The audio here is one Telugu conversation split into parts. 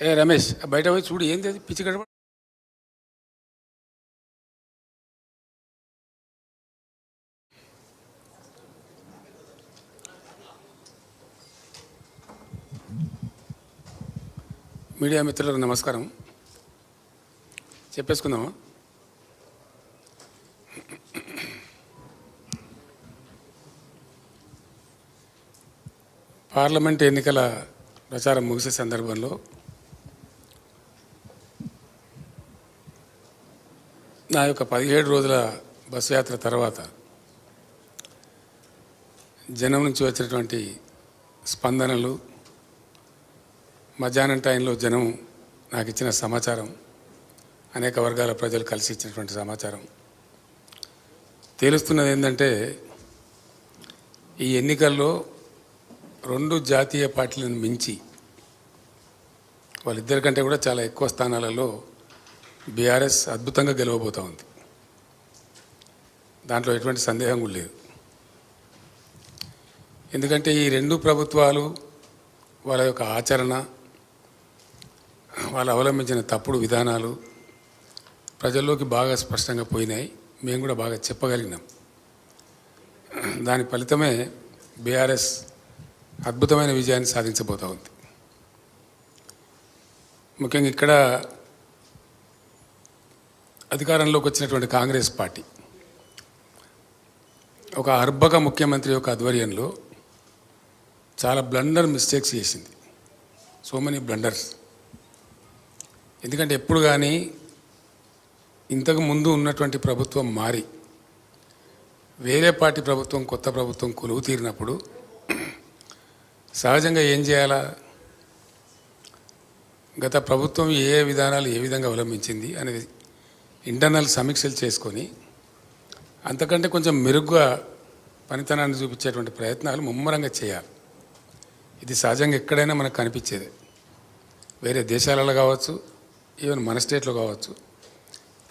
ఏ రమేష్ బయట పోయి చూడు ఏంది అది? పిచ్చి గడబడ మీడియా మిత్రులకు నమస్కారం. చెప్పేసుకుందామా? పార్లమెంట్ ఎన్నికల ప్రచారం ముగిసే సందర్భంలో నా యొక్క పదిహేడు రోజుల బస్సు యాత్ర తర్వాత జనం నుంచి వచ్చినటువంటి స్పందనలు మధ్యాహ్నం టైంలో జనం నాకు ఇచ్చిన సమాచారం అనేక వర్గాల ప్రజలు కలిసి ఇచ్చినటువంటి సమాచారం. తేలుస్తున్నది ఏంటంటే ఈ ఎన్నికల్లో రెండు జాతీయ పార్టీలను మించి వాళ్ళిద్దరికంటే కూడా చాలా ఎక్కువ స్థానాలలో బీఆర్ఎస్ అద్భుతంగా గెలవబోతూ ఉంది. దాంట్లో ఎటువంటి సందేహం కూడా లేదు. ఎందుకంటే ఈ రెండు ప్రభుత్వాలు వాళ్ళ యొక్క ఆచరణ వాళ్ళు అవలంబించిన తప్పుడు విధానాలు ప్రజల్లోకి బాగా స్పష్టంగా పోయినాయి. మేము కూడా బాగా చెప్పగలిగినాం. దాని ఫలితమే బీఆర్ఎస్ అద్భుతమైన విజయాన్ని సాధించబోతూ ఉంది ముఖ్యంగా ఇక్కడ అధికారంలోకి వచ్చినటువంటి కాంగ్రెస్ పార్టీ ఒక అర్భక ముఖ్యమంత్రి యొక్క ఆధ్వర్యంలో చాలా బ్లండర్ మిస్టేక్స్ చేసింది. So many blunders. ఎందుకంటే ఎప్పుడు కానీ ఇంతకు ముందు ఉన్నటువంటి ప్రభుత్వం మారి వేరే పార్టీ ప్రభుత్వం కొత్త ప్రభుత్వం కొలువు తీరినప్పుడు సహజంగా ఏం చేయాలా? గత ప్రభుత్వం ఏ విధానాలు ఏ విధంగా అవలంబించింది అనేది ఇంటర్నల్ సమీక్షలు చేసుకొని అంతకంటే కొంచెం మెరుగ్గా పనితనాన్ని చూపించేటువంటి ప్రయత్నాలు ముమ్మరంగా చేయాలి. ఇది సహజంగా ఎక్కడైనా మనకు కనిపించేది. వేరే దేశాలలో కావచ్చు ఈవెన్ మన స్టేట్లో కావచ్చు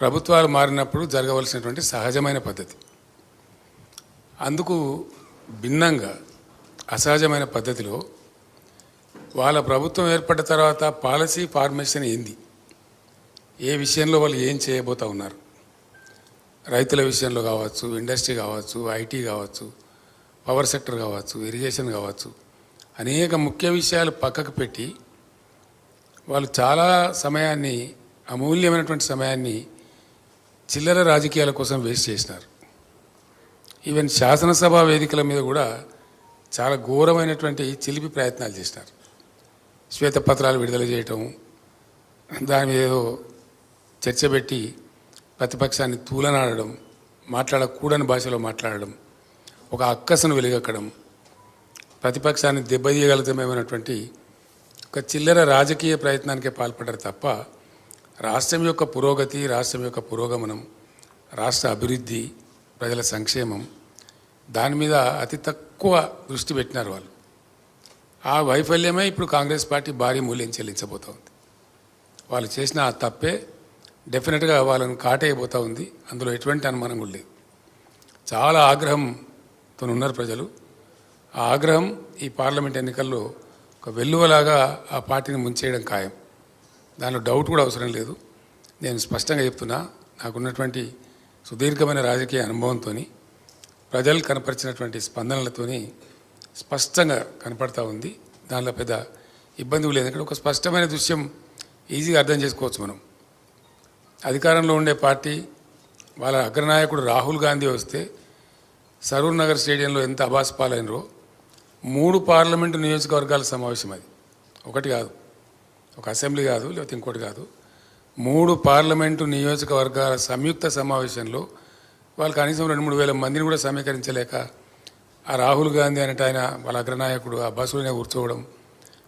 ప్రభుత్వాలు మారినప్పుడు జరగవలసినటువంటి సహజమైన పద్ధతి. అందుకు భిన్నంగా అసహజమైన పద్ధతిలో వాళ్ళ ప్రభుత్వం ఏర్పడిన తర్వాత పాలసీ ఫార్మేషన్ ఏంది? ఏ విషయంలో వాళ్ళు ఏం చేయబోతా ఉన్నారు? రైతుల విషయంలో కావచ్చు ఇండస్ట్రీ కావచ్చు ఐటీ కావచ్చు పవర్ సెక్టర్ కావచ్చు ఇరిగేషన్ కావచ్చు అనేక ముఖ్య విషయాలు పక్కకు పెట్టి వాళ్ళు చాలా సమయాన్ని అమూల్యమైనటువంటి సమయాన్ని చిల్లర రాజకీయాల కోసం వేస్ట్ చేసినారు. ఈవెన్ శాసనసభ వేదికల మీద కూడా చాలా ఘోరమైనటువంటి చిలిపి ప్రయత్నాలు చేసినారు. శ్వేతపత్రాలు విడుదల చేయటం దాని మీద ఏదో చర్చ పెట్టి ప్రతిపక్షాన్ని తూలనాడడం మాట్లాడకూడని భాషలో మాట్లాడడం ఒక అక్కసను వెలుగక్కడం ప్రతిపక్షాన్ని దెబ్బతీయగలుగుతామేమన్నటువంటి ఒక చిల్లర రాజకీయ ప్రయత్నానికే పాల్పడ్డారు తప్ప రాష్ట్రం యొక్క పురోగతి రాష్ట్రం యొక్క పురోగమనం రాష్ట్ర అభివృద్ధి ప్రజల సంక్షేమం దాని మీద అతి తక్కువ దృష్టి పెట్టినారు వాళ్ళు. ఆ వైఫల్యమే ఇప్పుడు కాంగ్రెస్ పార్టీ భారీ మూల్యం చెల్లించబోతోంది. వాళ్ళు చేసిన ఆ తప్పే డెఫినెట్గా వాళ్ళని కాటైపోతూ ఉంది. అందులో ఎటువంటి అనుమానం కూడా లేదు. చాలా ఆగ్రహంతో ఉన్నారు ప్రజలు. ఆ ఆగ్రహం ఈ పార్లమెంట్ ఎన్నికల్లో ఒక వెల్లువలాగా ఆ పార్టీని ముంచేయడం ఖాయం. దానిలో డౌట్ కూడా అవసరం లేదు. నేను స్పష్టంగా చెప్తున్నా నాకున్నటువంటి సుదీర్ఘమైన రాజకీయ అనుభవంతో ప్రజలు కనపరిచినటువంటి స్పందనలతోని స్పష్టంగా కనపడతా ఉంది. దానిలో పెద్ద ఇబ్బంది లేదు. ఎందుకంటే ఒక స్పష్టమైన దృశ్యం ఈజీగా అర్థం చేసుకోవచ్చు మనం. అధికారంలో ఉండే పార్టీ వాళ్ళ అగ్రనాయకుడు రాహుల్ గాంధీ వస్తే సరూర్ నగర్ స్టేడియంలో ఎంత అబాస్ పాలైనరో మూడు పార్లమెంటు నియోజకవర్గాల సమావేశం అది. ఒకటి కాదు. ఒక అసెంబ్లీ కాదు లేకపోతే ఇంకోటి కాదు. మూడు పార్లమెంటు నియోజకవర్గాల సంయుక్త సమావేశంలో వాళ్ళు కనీసం రెండు మూడు వేల మందిని కూడా సమీకరించలేక ఆ రాహుల్ గాంధీ అనేట ఆయన వాళ్ళ అగ్రనాయకుడు ఆ బస్సులోనే కూర్చోవడం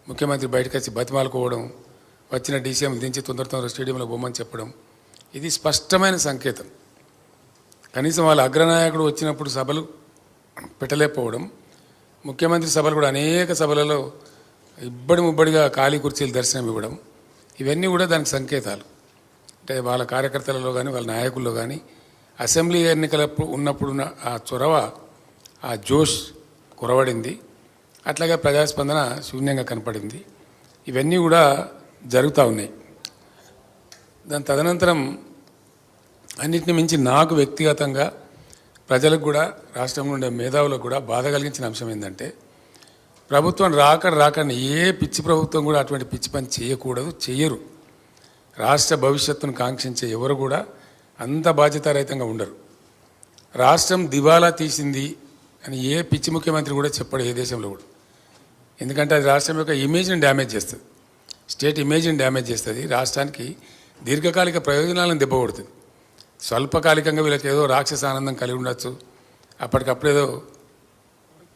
ముఖ్యమంత్రి బయటకు వచ్చి బతిమాలుకోవడం వచ్చిన డీసీఎం దించి తొందర తొందర స్టేడియంలో బొమ్మని చెప్పడం ఇది స్పష్టమైన సంకేతం. కనీసం వాళ్ళ అగ్రనాయకుడు వచ్చినప్పుడు సభలు పెట్టలేకపోవడం ముఖ్యమంత్రి సభలు కూడా అనేక సభలలో ఇబ్బడి ముబ్బడిగా ఖాళీ కుర్చీలు దర్శనం ఇవ్వడం ఇవన్నీ కూడా దానికి సంకేతాలు. అంటే వాళ్ళ కార్యకర్తలలో కానీ వాళ్ళ నాయకుల్లో కానీ అసెంబ్లీ ఎన్నికల ఉన్నప్పుడున్న ఆ చొరవ ఆ జోష్ కురవడింది. అట్లాగే ప్రజాస్పందన శూన్యంగా కనపడింది. ఇవన్నీ కూడా జరుగుతూ ఉన్నాయి. దాని తదనంతరం అన్నింటిని మించి నాకు వ్యక్తిగతంగా ప్రజలకు కూడా రాష్ట్రంలో ఉండే మేధావులకు కూడా బాధ కలిగించిన అంశం ఏంటంటే ప్రభుత్వం రాక రాకని ఏ పిచ్చి ప్రభుత్వం కూడా అటువంటి పిచ్చి పని చేయకూడదు చేయరు రాష్ట్ర భవిష్యత్తును కాంక్షించే ఎవరు కూడా అంత బాధ్యతారహితంగా ఉండరు. రాష్ట్రం దివాలా తీసింది అని ఏ పిచ్చి ముఖ్యమంత్రి కూడా చెప్పడు ఏ దేశంలో కూడా. ఎందుకంటే అది రాష్ట్రం యొక్క ఇమేజ్ని డ్యామేజ్ చేస్తుంది. స్టేట్ ఇమేజ్ని డ్యామేజ్ చేస్తుంది. రాష్ట్రానికి దీర్ఘకాలిక ప్రయోజనాలను దెబ్బకొడుతుంది. స్వల్పకాలికంగా వీళ్ళకి ఏదో రాక్షస ఆనందం కలిగి ఉండొచ్చు. అప్పటికప్పుడేదో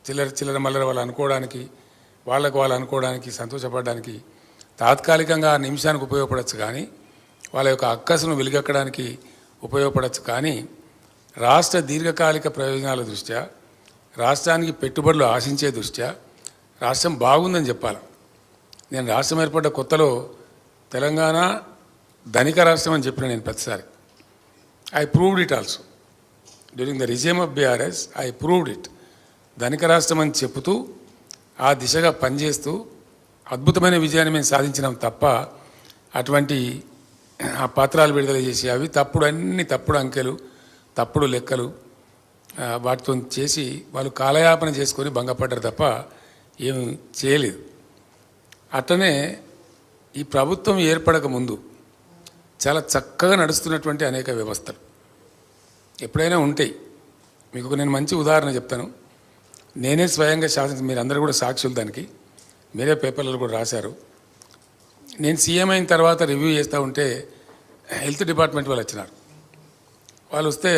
చిల్లర చిల్లర మల్లర వాళ్ళు అనుకోవడానికి వాళ్ళకు వాళ్ళు అనుకోవడానికి సంతోషపడడానికి తాత్కాలికంగా ఆ నిమిషానికి ఉపయోగపడవచ్చు కానీ వాళ్ళ యొక్క అక్కసును వెలిగక్కడానికి ఉపయోగపడవచ్చు కానీ రాష్ట్ర దీర్ఘకాలిక ప్రయోజనాల దృష్ట్యా రాష్ట్రానికి పెట్టుబడులు ఆశించే దృష్ట్యా రాష్ట్రం బాగుందని చెప్పాలి. నేను రాష్ట్రం ఏర్పడ్డ కొత్తలో తెలంగాణ ధనిక రాష్ట్రం అని చెప్పిన నేను ప్రతిసారి. I proved it also during the regime of BRS I proved it ధనిక రాష్ట్రం అని చెబుతూ ఆ దిశగా పనిచేస్తూ అద్భుతమైన విజయాన్ని మేము సాధించినాం తప్ప అటువంటి ఆ పత్రాలు విడుదల చేసి అవి తప్పుడు అన్ని తప్పుడు అంకెలు తప్పుడు లెక్కలు వాటితో చేసి వాళ్ళు కాలయాపన చేసుకొని భంగపడ్డారు తప్ప ఏం చేయలేదు. అట్లనే ఈ ప్రభుత్వం ఏర్పడక ముందు చాలా చక్కగా నడుస్తున్నటువంటి అనేక వ్యవస్థలు ఎప్పుడైనా ఉంటాయి. మీకు నేను మంచి ఉదాహరణ చెప్తాను. నేనే స్వయంగా శాసన మీరందరూ కూడా సాక్షులు దానికి. మీరే పేపర్లలో కూడా రాశారు. నేను సీఎం అయిన తర్వాత రివ్యూ చేస్తూ ఉంటే హెల్త్ డిపార్ట్మెంట్ వాళ్ళు వచ్చినారు. వాళ్ళు వస్తే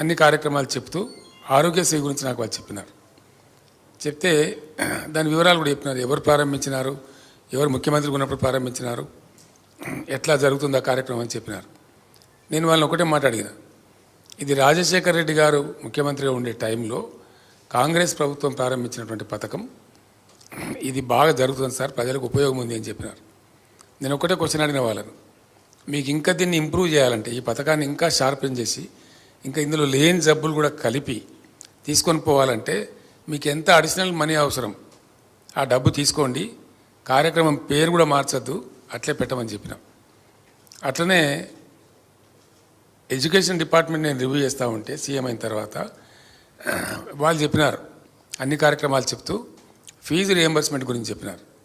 అన్ని కార్యక్రమాలు చెప్తూ ఆరోగ్యశ్రీ గురించి నాకు వాళ్ళు చెప్పినారు. చెప్తే దాని వివరాలు కూడా చెప్పినారు. ఎవరు ప్రారంభించినారు? ఎవరు ముఖ్యమంత్రి ఉన్నప్పుడు ప్రారంభించినారు? ఎట్లా జరుగుతుందో ఆ కార్యక్రమం అని చెప్పినారు. నేను వాళ్ళని ఒకటే మాట్లాడిన ఇది రాజశేఖర రెడ్డి గారు ముఖ్యమంత్రిగా ఉండే టైంలో కాంగ్రెస్ ప్రభుత్వం ప్రారంభించినటువంటి పథకం ఇది బాగా జరుగుతుంది సార్ ప్రజలకు ఉపయోగం ఉంది అని చెప్పినారు. నేను ఒకటే క్వశ్చన్ అడిగిన వాళ్ళను. మీకు ఇంకా దీన్ని ఇంప్రూవ్ చేయాలంటే ఈ పథకాన్ని ఇంకా షార్పెన్ చేసి ఇంకా ఇందులో లేని జబ్బులు కూడా కలిపి తీసుకొని పోవాలంటే మీకు ఎంత అడిషనల్ మనీ అవసరం? ఆ డబ్బు తీసుకోండి. కార్యక్రమం పేరు కూడా మార్చొద్దు. అట్లే పెట్టమని చెప్పినాం. అట్లనే ఎడ్యుకేషన్ డిపార్ట్మెంట్ నేను రివ్యూ చేస్తూ ఉంటే సీఎం అయిన తర్వాత వాళ్ళు చెప్పినారు. అన్ని కార్యక్రమాలు చెప్తూ ఫీజు రియంబర్స్మెంట్ గురించి చెప్పినారు.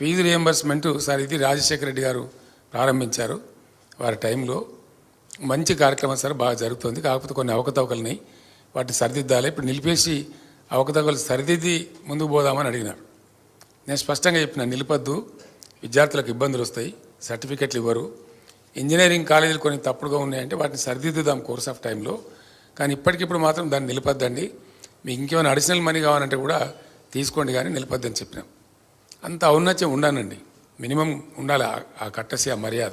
ఫీజు రియంబర్స్మెంట్ సార్ ఇది రాజశేఖర రెడ్డి గారు ప్రారంభించారు. వారి టైంలో మంచి కార్యక్రమం సార్ బాగా జరుగుతుంది. కాకపోతే కొన్ని అవకతవకలున్నాయి. వాటిని సరిదిద్దాలి. ఇప్పుడు నిలిపేసి అవకతవకలు సరిదిద్ది ముందుకు పోదామని అడిగినారు నేను స్పష్టంగా చెప్పిన నిలిపద్దు. విద్యార్థులకు ఇబ్బందులు వస్తాయి. సర్టిఫికెట్లు ఇవ్వరు. ఇంజనీరింగ్ కాలేజీలు కొన్ని తప్పుడుగా ఉన్నాయంటే వాటిని సరిదిద్దుదాం కోర్స్ ఆఫ్ టైంలో. కానీ ఇప్పటికిప్పుడు మాత్రం దాన్ని నిలిపద్దండి. మీకు ఇంకేమైనా అడిషనల్ మనీ కావాలంటే కూడా తీసుకోండి కానీ నిలిపద్దని చెప్పినాం. అంత ఔన్నత్యం ఉండానండి మినిమం ఉండాలి ఆ- కట్టసి ఆ మర్యాద.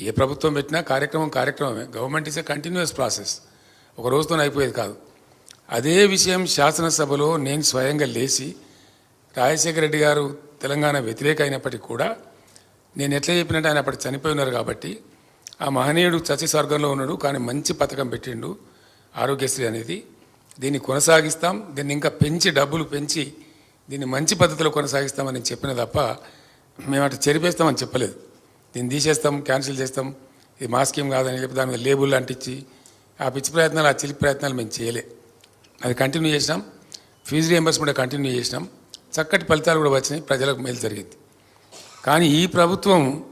ఏ ప్రభుత్వం పెట్టినా కార్యక్రమం కార్యక్రమమే. Government is a continuous process ఒక రోజుతో అయిపోయేది కాదు. అదే విషయం శాసనసభలో నేను స్వయంగా లేచి రాజశేఖర రెడ్డి గారు తెలంగాణ వ్యతిరేక అయినప్పటికీ కూడా నేను ఎట్లా చెప్పినట్టు ఆయన అప్పటి చనిపోయి ఉన్నారు కాబట్టి ఆ మహనీయుడు చచ్చి స్వర్గంలో ఉన్నాడు కానీ మంచి పథకం పెట్టిండు ఆరోగ్యశ్రీ అనేది. దీన్ని కొనసాగిస్తాం. దీన్ని ఇంకా పెంచి డబ్బులు పెంచి దీన్ని మంచి పద్ధతిలో కొనసాగిస్తామని చెప్పిన తప్ప మేము అటు చెరిపేస్తామని చెప్పలేదు. దీన్ని తీసేస్తాం క్యాన్సిల్ చేస్తాం. ఇది మా స్కీమ్ కాదని చెప్పి దాని మీద లేబుల్ అంటించి ఆ పిచ్చి ప్రయత్నాలు ఆ చిలిపి ప్రయత్నాలు మేము చేయలే. అది కంటిన్యూ చేసినాం. ఫీజు రియంబర్స్మెంట్ కంటిన్యూ చేసినాం. చక్కటి ఫలితాలు కూడా వచ్చినాయి ప్రజలకు మేలు జరిగింది. కానీ ఈ ప్రభుత్వం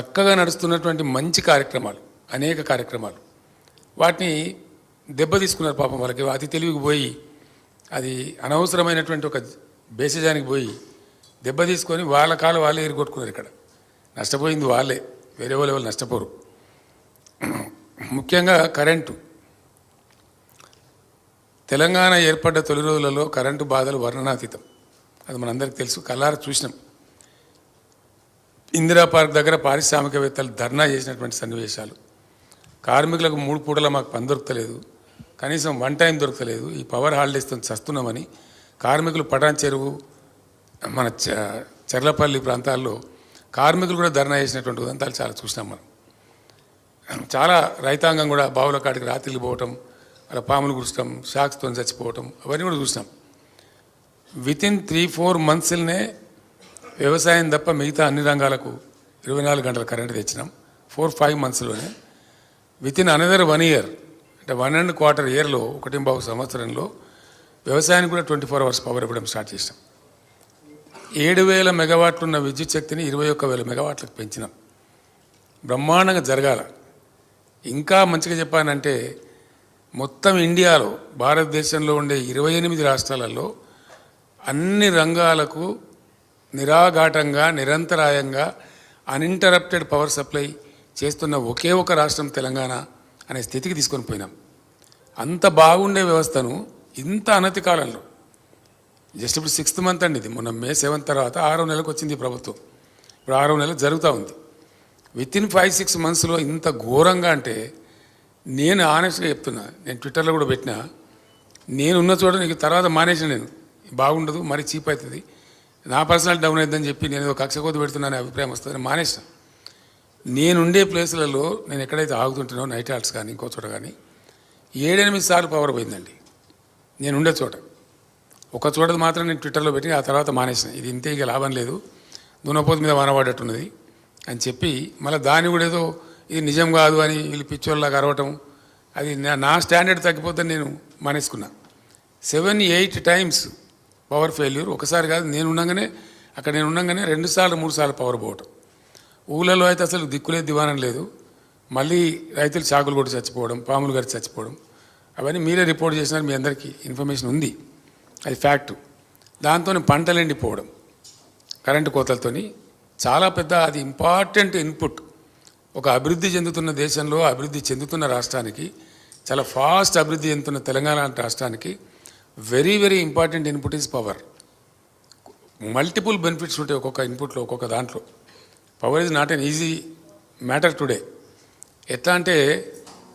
చక్కగా నడుస్తున్నటువంటి మంచి కార్యక్రమాలు అనేక కార్యక్రమాలు. వాటిని దెబ్బ తీసుకున్నారు పాపం వాళ్ళకి అతి తెలివికి పోయి అది అనవసరమైనటువంటి ఒక బేసిజానికి పోయి దెబ్బ తీసుకొని వాళ్ళ కాలు వాళ్ళే ఎరుగొట్టుకున్నారు ఇక్కడ. నష్టపోయింది వాళ్ళే. వేరే వాళ్ళు ఎవరు నష్టపోరు. ముఖ్యంగా కరెంటు. తెలంగాణ ఏర్పడ్డ తొలి రోజులలో కరెంటు బాధలు వర్ణనాతీతం. అది మనందరికీ తెలుసు. కల్లార చూసినాం. ఇందిరా పార్క్ దగ్గర పారిశ్రామికవేత్తలు ధర్నా చేసినటువంటి సన్నివేశాలు. కార్మికులకు మూడు పూటల మాకు పని దొరకలేదు కనీసం వన్ టైం దొరకలేదు. ఈ పవర్ హాలిడేస్తో చస్తున్నామని కార్మికులు పటాన్ చెరువు మన చ- చర్లపల్లి ప్రాంతాల్లో కార్మికులు కూడా ధర్నా చేసినటువంటి ఉదంతాలు చాలా చూసినాం మనం. చాలా రైతాంగం కూడా బావుల కాడికి రాత్రిలు పోవటం అలా పాములు గుర్చడం షాక్స్తో చచ్చిపోవటం అవన్నీ కూడా చూసినాం. వితిన్ త్రీ ఫోర్ మంత్స్లోనే వ్యవసాయం తప్ప మిగతా అన్ని రంగాలకు ఇరవై నాలుగు గంటల కరెంట్ తెచ్చినాం. ఫోర్ ఫైవ్ మంత్స్లోనే వితిన్ అనదర్ వన్ ఇయర్ అంటే వన్ అండ్ క్వార్టర్ ఇయర్లో ఒకటి బాబు సంవత్సరంలో వ్యవసాయానికి కూడా ట్వంటీ ఫోర్ అవర్స్ పవర్ ఇవ్వడం స్టార్ట్ చేసినాం ఏడు వేల మెగావాట్లు ఉన్న విద్యుత్ శక్తిని ఇరవై ఒక్క వేల మెగావాట్లకు పెంచినాం. బ్రహ్మాండంగా జరగాల. ఇంకా మంచిగా చెప్పానంటే మొత్తం ఇండియాలో భారతదేశంలో ఉండే ఇరవై ఎనిమిది రాష్ట్రాలలో అన్ని రంగాలకు నిరాఘాటంగా నిరంతరాయంగా అన్ఇంటరప్టెడ్ పవర్ సప్లై చేస్తున్న ఒకే ఒక రాష్ట్రం తెలంగాణ. అనే స్థితికి తీసుకొని పోయినాం. అంత బాగుండే వ్యవస్థను ఇంత అనతి కాలంలో. జస్ట్ ఇప్పుడు సిక్స్త్ మంత్ అండి ఇది. మొన్న మే సెవెంత్ తర్వాత ఆరో నెలకు వచ్చింది ప్రభుత్వం. ఇప్పుడు ఆరో నెల జరుగుతూ ఉంది. విత్ ఇన్ ఫైవ్ సిక్స్ మంత్స్లో ఇంత ఘోరంగా అంటే నేను ఆనెస్ట్గా చెప్తున్నా నేను ట్విట్టర్లో కూడా పెట్టినా నేనున్న చోట నీకు తర్వాత మానేసిన నేను. బాగుండదు మరీ చీప్ అవుతుంది. నా పర్సనల్ డౌన్ అవుతుందని చెప్పి నేను ఒక కక్ష కోత పెడుతున్నాను అభిప్రాయం వస్తుందని మానేసిన. నేనుండే ప్లేసులలో నేను ఎక్కడైతే ఆగుతుంటానో నైట్ హాల్ట్స్ కానీ ఇంకో చోట కానీ ఏడెనిమిది సార్లు పవర్ పోయిందండి. నేను ఉండే చోట. ఒక చోట మాత్రం నేను ట్విట్టర్లో పెట్టి ఆ తర్వాత మానేసిన. ఇది ఇంతే ఇక లాభం లేదు. దునపోతు మీద వానబడ్డట్టున్నది అని చెప్పి మళ్ళీ దాన్ని కూడా ఏదో ఇది నిజం కాదు అని వీళ్ళు పిచ్చోళ్ళలాగా అరవటం అది నా- నా స్టాండర్డ్ తగ్గిపోతే నేను మానేసుకున్నా. Seven eight times power failure ఒకసారి కాదు నేను ఉండగానే అక్కడ నేను ఉండగానే రెండు సార్లు మూడు సార్లు పవర్ పోవటం. ఊళ్ళలో అయితే అసలు దిక్కులే దివానం లేదు. మళ్ళీ రైతులు చాకులు కొట్టి చచ్చిపోవడం పాములు గారి చచ్చిపోవడం అవన్నీ మీరే రిపోర్ట్ చేసినారు మీ అందరికీ ఇన్ఫర్మేషన్ ఉంది. అది ఫ్యాక్టు. దాంతో పంటలు ఎండిపోవడం కరెంటు కోతలతోని చాలా పెద్ద అది ఇంపార్టెంట్ ఇన్పుట్. ఒక అభివృద్ధి చెందుతున్న దేశంలో అభివృద్ధి చెందుతున్న రాష్ట్రానికి చాలా ఫాస్ట్ అభివృద్ధి చెందుతున్న తెలంగాణ రాష్ట్రానికి very very important input is power. Multiple benefits ఉంటాయి ఒక్కొక్క ఇన్పుట్లో ఒక్కొక్క దాంట్లో. Power is not an easy matter today ఎట్లా అంటే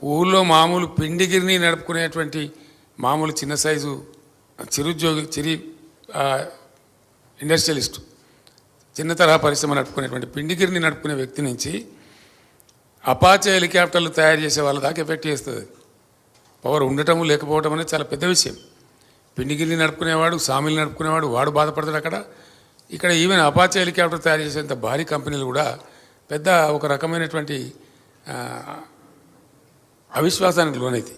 ఊళ్ళో మామూలు పిండిగిరిని నడుపుకునేటువంటి మామూలు చిన్న సైజు చిరుద్యోగి చిరి ఇండస్ట్రియలిస్ట్ చిన్న తరహా పరిశ్రమ నడుపుకునేటువంటి పిండిగిరిని నడుపుకునే వ్యక్తి నుంచి అపాచే హెలికాప్టర్లు తయారు చేసే వాళ్ళ దాకా ఎఫెక్ట్ చేస్తుంది. పవర్ ఉండటము లేకపోవటం అనేది చాలా పెద్ద విషయం. పిండిగిరిని నడుపుకునేవాడు సామిల్ని నడుపుకునేవాడు వాడు బాధపడతాడు అక్కడ. ఇక్కడ ఈవెన్ అపాచే హెలికాప్టర్ తయారు చేసేంత భారీ కంపెనీలు కూడా పెద్ద ఒక రకమైనటువంటి అవిశ్వాసానికి లోనైతే.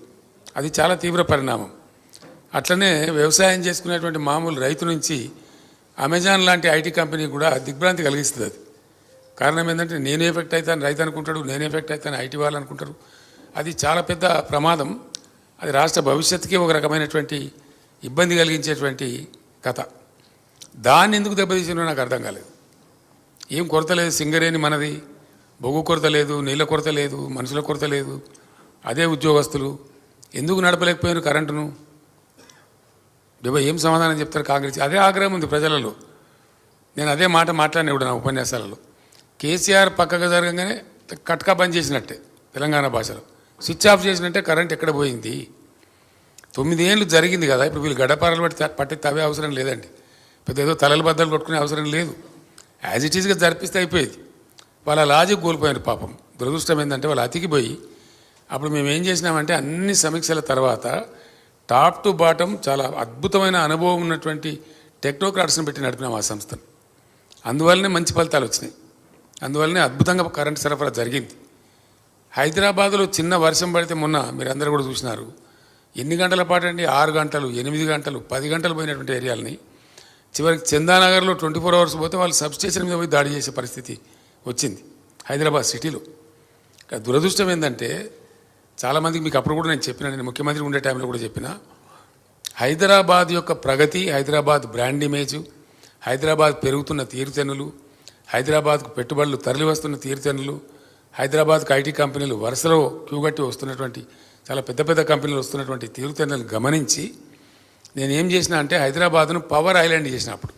అది చాలా తీవ్ర పరిణామం. అట్లనే వ్యవసాయం చేసుకునేటువంటి మామూలు రైతు నుంచి అమెజాన్ లాంటి ఐటీ కంపెనీ కూడా దిగ్భ్రాంతి కలిగిస్తుంది అది. కారణం ఏంటంటే నేను ఎఫెక్ట్ అవుతాను రైతు అనుకుంటాడు నేను ఎఫెక్ట్ అవుతాను ఐటీ వాళ్ళు అనుకుంటారు. అది చాలా పెద్ద ప్రమాదం. అది రాష్ట్ర భవిష్యత్తుకి ఒక రకమైనటువంటి ఇబ్బంది కలిగించేటువంటి కథ. దాన్ని ఎందుకు దెబ్బతీసిందో నాకు అర్థం కాలేదు. ఏం కొరత లేదు సింగరేని మనది. బొగ్గు కొరత లేదు నీళ్ళ కొరత లేదు మనుషుల కొరత లేదు. అదే ఉద్యోగస్తులు. ఎందుకు నడపలేకపోయారు కరెంటును? డెబ్బై ఏం సమాధానం చెప్తారు కాంగ్రెస్. అదే ఆగ్రహం ఉంది ప్రజలలో. నేను అదే మాట మాట్లాడిన ఇప్పుడు నా ఉపన్యాసాలలో. కేసీఆర్ పక్కకు జరగగానే కట్కా బంద్ చేసినట్టే తెలంగాణ భాషలో. స్విచ్ ఆఫ్ చేసినట్టే కరెంట్ ఎక్కడ పోయింది? తొమ్మిదేళ్ళు జరిగింది కదా ఇప్పుడు వీళ్ళు గడపారలు పట్టి పట్టి తవ్వే అవసరం లేదండి. పెద్ద ఏదో తలలు బద్దలు కొట్టుకునే అవసరం లేదు. యాజ్ ఇట్ ఈస్గా జరిపిస్తే అయిపోయేది. వాళ్ళ లాజిక్ కోల్పోయారు పాపం. దురదృష్టం ఏంటంటే వాళ్ళు అతికిపోయి అప్పుడు మేము ఏం చేసినామంటే అన్ని సమీక్షల తర్వాత టాప్ టు బాటం చాలా అద్భుతమైన అనుభవం ఉన్నటువంటి టెక్నోక్రాట్స్ని పెట్టి నడిపినాం ఆ సంస్థను. అందువల్లనే మంచి ఫలితాలు వచ్చినాయి. అందువల్లనే అద్భుతంగా కరెంట్ సరఫరా జరిగింది. హైదరాబాద్లో చిన్న వర్షం పడితే మొన్న మీరందరూ కూడా చూసినారు. ఎన్ని గంటల పాటు అండి? ఆరు గంటలు ఎనిమిది గంటలు పది గంటలు పోయినటువంటి ఏరియాలని. చివరికి చందానగర్లో ట్వంటీ ఫోర్ అవర్స్ పోతే వాళ్ళు సబ్స్టేషన్ మీద పోయి దాడి చేసే పరిస్థితి వచ్చింది హైదరాబాద్ సిటీలో. దురదృష్టం ఏంటంటే చాలామందికి మీకు అప్పుడు కూడా నేను చెప్పిన నేను ముఖ్యమంత్రి ఉండే టైంలో కూడా చెప్పిన హైదరాబాద్ యొక్క ప్రగతి హైదరాబాద్ బ్రాండ్ ఇమేజ్ హైదరాబాద్ పెరుగుతున్న తీరుతెన్నులు హైదరాబాద్కు పెట్టుబడులు తరలి వస్తున్న తీరుతెన్నులు హైదరాబాద్కు ఐటీ కంపెనీలు వరుసలో క్యూగట్టి వస్తున్నటువంటి చాలా పెద్ద పెద్ద కంపెనీలు వస్తున్నటువంటి తీరుతెన్నులు గమనించి నేను ఏం చేసిన అంటే హైదరాబాద్ను పవర్ ఐలాండ్ చేసిన అప్పుడు.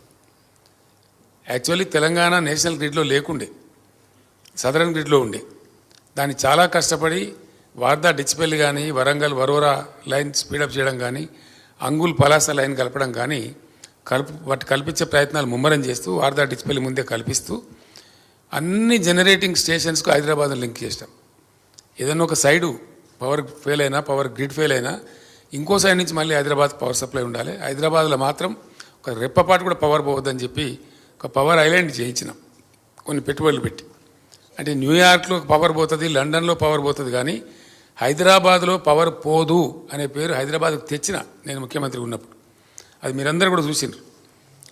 యాక్చువల్లీ తెలంగాణ నేషనల్ గ్రిడ్లో లేకుండే. సదరన్ గ్రిడ్లో ఉండే. దాన్ని చాలా కష్టపడి వార్దా డిచ్పల్లి కానీ వరంగల్ వరోరా లైన్ స్పీడప్ చేయడం కానీ అంగుల్ పలాస లైన్ కలపడం కానీ కలుపు వాటి కల్పించే ప్రయత్నాలు ముమ్మరం చేస్తూ వార్దా డిచ్పల్లి ముందే కల్పిస్తూ అన్ని జనరేటింగ్ స్టేషన్స్కు హైదరాబాద్ లింక్ చేసాం ఏదైనా ఒక సైడు పవర్ ఫెయిల్ అయినా పవర్ గ్రిడ్ ఫెయిల్ అయినా ఇంకో సైడ్ నుంచి మళ్ళీ హైదరాబాద్ పవర్ సప్లై ఉండాలి. హైదరాబాద్లో మాత్రం ఒక రెప్పపాటు కూడా పవర్ పోవద్దని చెప్పి ఒక పవర్ ఐలాండ్ చేయించినాం. కొన్ని పెట్టుబడులు పెట్టి. అంటే న్యూయార్క్లో పవర్ పోతుంది లండన్లో పవర్ పోతుంది కానీ హైదరాబాద్లో పవర్ పోదు అనే పేరు హైదరాబాద్కు తెచ్చిన నేను ముఖ్యమంత్రి ఉన్నప్పుడు. అది మీరందరూ కూడా చూసిండ్రు.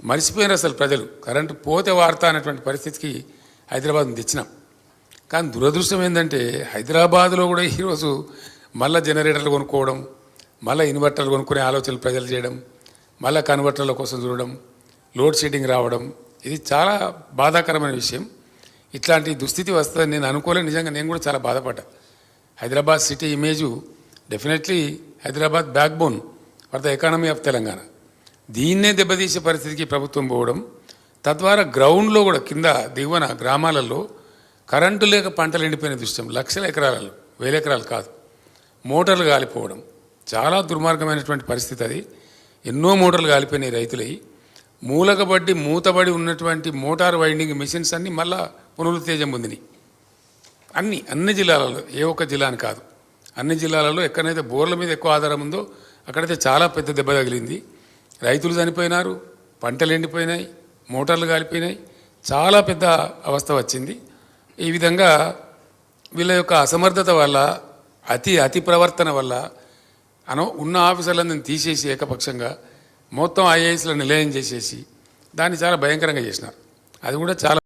మర్చిపోయినారు అసలు ప్రజలు. కరెంటు పోతే వార్త అనేటువంటి పరిస్థితికి హైదరాబాద్ని తెచ్చినాం. కానీ దురదృష్టం ఏంటంటే హైదరాబాద్లో కూడా ఈరోజు మళ్ళా జనరేటర్లు కొనుక్కోవడం మళ్ళీ ఇన్వర్టర్లు కొనుక్కునే ఆలోచనలు ప్రజలు చేయడం మళ్ళీ కన్వర్టర్ల కోసం చూడడం లోడ్ షెడ్డింగ్ రావడం ఇది చాలా బాధాకరమైన విషయం. ఇట్లాంటి దుస్థితి వస్తుందని నేను అనుకోలే నిజంగా నేను కూడా చాలా బాధపడ్డా. Hyderabad city image definitely Hyderabad backbone for the economy of Telangana. దీన్నే దెబ్బతీసే పరిస్థితికి ప్రభుత్వం పోవడం తద్వారా గ్రౌండ్లో కూడా కింద దిగువన గ్రామాలలో కరెంటు లేక పంటలు ఎండిపోయిన దృశ్యం. లక్షల ఎకరాలలో వేల ఎకరాలు కాదు. మోటార్లు కాలిపోవడం చాలా దుర్మార్గమైనటువంటి పరిస్థితి అది. ఎన్నో మోటార్లు కాలిపోయినాయి రైతులవి మూలకబడ్డి మూతబడి ఉన్నటువంటి మోటార్ వైండింగ్ మిషన్స్ అన్నీ మళ్ళా పునరుత్తేజం పొందినాయి. అన్ని అన్ని జిల్లాలలో ఏ ఒక్క జిల్లా అని కాదు. అన్ని జిల్లాలలో ఎక్కడైతే బోర్ల మీద ఎక్కువ ఆధారం ఉందో అక్కడైతే చాలా పెద్ద దెబ్బ తగిలింది. రైతులు చనిపోయినారు పంటలు ఎండిపోయినాయి మోటార్లు కాలిపోయినాయి. చాలా పెద్ద అవస్థ వచ్చింది. ఈ విధంగా వీళ్ళ యొక్క అసమర్థత వల్ల అతి అతి ప్రవర్తన వల్ల అను ఉన్న ఆఫీసర్లందరినీ తీసేసి ఏకపక్షంగా మొత్తం ఐఏఎస్లో నిలయం చేసేసి దాన్ని చాలా భయంకరంగా చేసినారు. అది కూడా చాలా